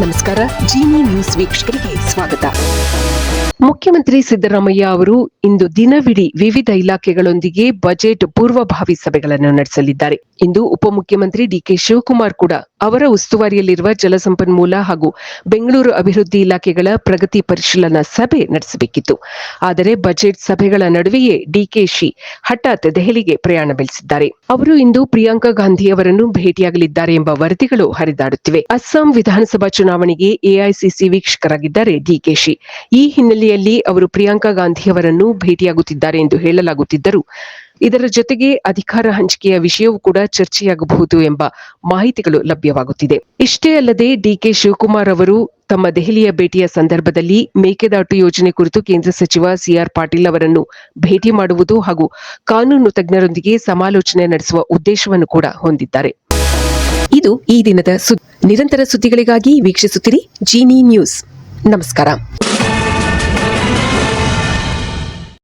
ನಮಸ್ಕಾರ. ಜೀನಿ ನ್ಯೂಸ್ ವೀಕ್ಷಕರಿಗೆ ಸ್ವಾಗತ. ಮುಖ್ಯಮಂತ್ರಿ ಸಿದ್ದರಾಮಯ್ಯ ಅವರು ಇಂದು ದಿನವಿಡೀ ವಿವಿಧ ಇಲಾಖೆಗಳೊಂದಿಗೆ ಬಜೆಟ್ ಪೂರ್ವಭಾವಿ ಸಭೆಗಳನ್ನು ನಡೆಸಲಿದ್ದಾರೆ. ಇಂದು ಉಪಮುಖ್ಯಮಂತ್ರಿ ಡಿಕೆ ಶಿವಕುಮಾರ್ ಕೂಡ ಅವರ ಉಸ್ತುವಾರಿಯಲ್ಲಿರುವ ಜಲಸಂಪನ್ಮೂಲ ಹಾಗೂ ಬೆಂಗಳೂರು ಅಭಿವೃದ್ಧಿ ಇಲಾಖೆಗಳ ಪ್ರಗತಿ ಪರಿಶೀಲನಾ ಸಭೆ ನಡೆಸಬೇಕಿತ್ತು. ಆದರೆ ಬಜೆಟ್ ಸಭೆಗಳ ನಡುವೆಯೇ ಡಿಕೆಶಿ ಹಠಾತ್ ದೆಹಲಿಗೆ ಪ್ರಯಾಣ ಬೆಳೆಸಿದ್ದಾರೆ. ಅವರು ಇಂದು ಪ್ರಿಯಾಂಕಾ ಗಾಂಧಿ ಅವರನ್ನು ಭೇಟಿಯಾಗಲಿದ್ದಾರೆ ಎಂಬ ವರದಿಗಳು ಹರಿದಾಡುತ್ತಿವೆ. ಅಸ್ಸಾಂ ವಿಧಾನಸಭಾ ಚುನಾವಣೆಗೆ ಎಐಸಿಸಿ ವೀಕ್ಷಕರಾಗಿದ್ದಾರೆ ಡಿಕೆಶಿ ಈ ಹಿನ್ನೆಲೆಯಲ್ಲಿ ಅವರು ಪ್ರಿಯಾಂಕಾ ಗಾಂಧಿ ಅವರನ್ನು ಭೇಟಿಯಾಗುತ್ತಿದ್ದಾರೆ ಎಂದು ಹೇಳಲಾಗುತ್ತಿದ್ದರು ಇದರ ಜೊತೆಗೆ ಅಧಿಕಾರ ಹಂಚಿಕೆಯ ವಿಷಯವೂ ಕೂಡ ಚರ್ಚೆಯಾಗಬಹುದು ಎಂಬ ಮಾಹಿತಿಗಳು ಲಭ್ಯವಾಗುತ್ತಿದೆ. ಇಷ್ಟೇ ಅಲ್ಲದೆ ಡಿಕೆ ಶಿವಕುಮಾರ್ ಅವರು ತಮ್ಮ ದೆಹಲಿಯ ಭೇಟಿಯ ಸಂದರ್ಭದಲ್ಲಿ ಮೇಕೆದಾಟು ಯೋಜನೆ ಕುರಿತು ಕೇಂದ್ರ ಸಚಿವ ಸಿಆರ್ ಪಾಟೀಲ್ ಅವರನ್ನು ಭೇಟಿ ಮಾಡುವುದು ಹಾಗೂ ಕಾನೂನು ತಜ್ಞರೊಂದಿಗೆ ಸಮಾಲೋಚನೆ ನಡೆಸುವ ಉದ್ದೇಶವನ್ನು ಕೂಡ ಹೊಂದಿದ್ದಾರೆ. ಇದು ಈ ದಿನದ ಸುದ್ದಿ ನಿರಂತರ ಸುದ್ದಿಗಳಿಗಾಗಿ ವೀಕ್ಷಿಸುತ್ತಿರಿ ಜೀನಿ ನ್ಯೂಸ್. ನಮಸ್ಕಾರ.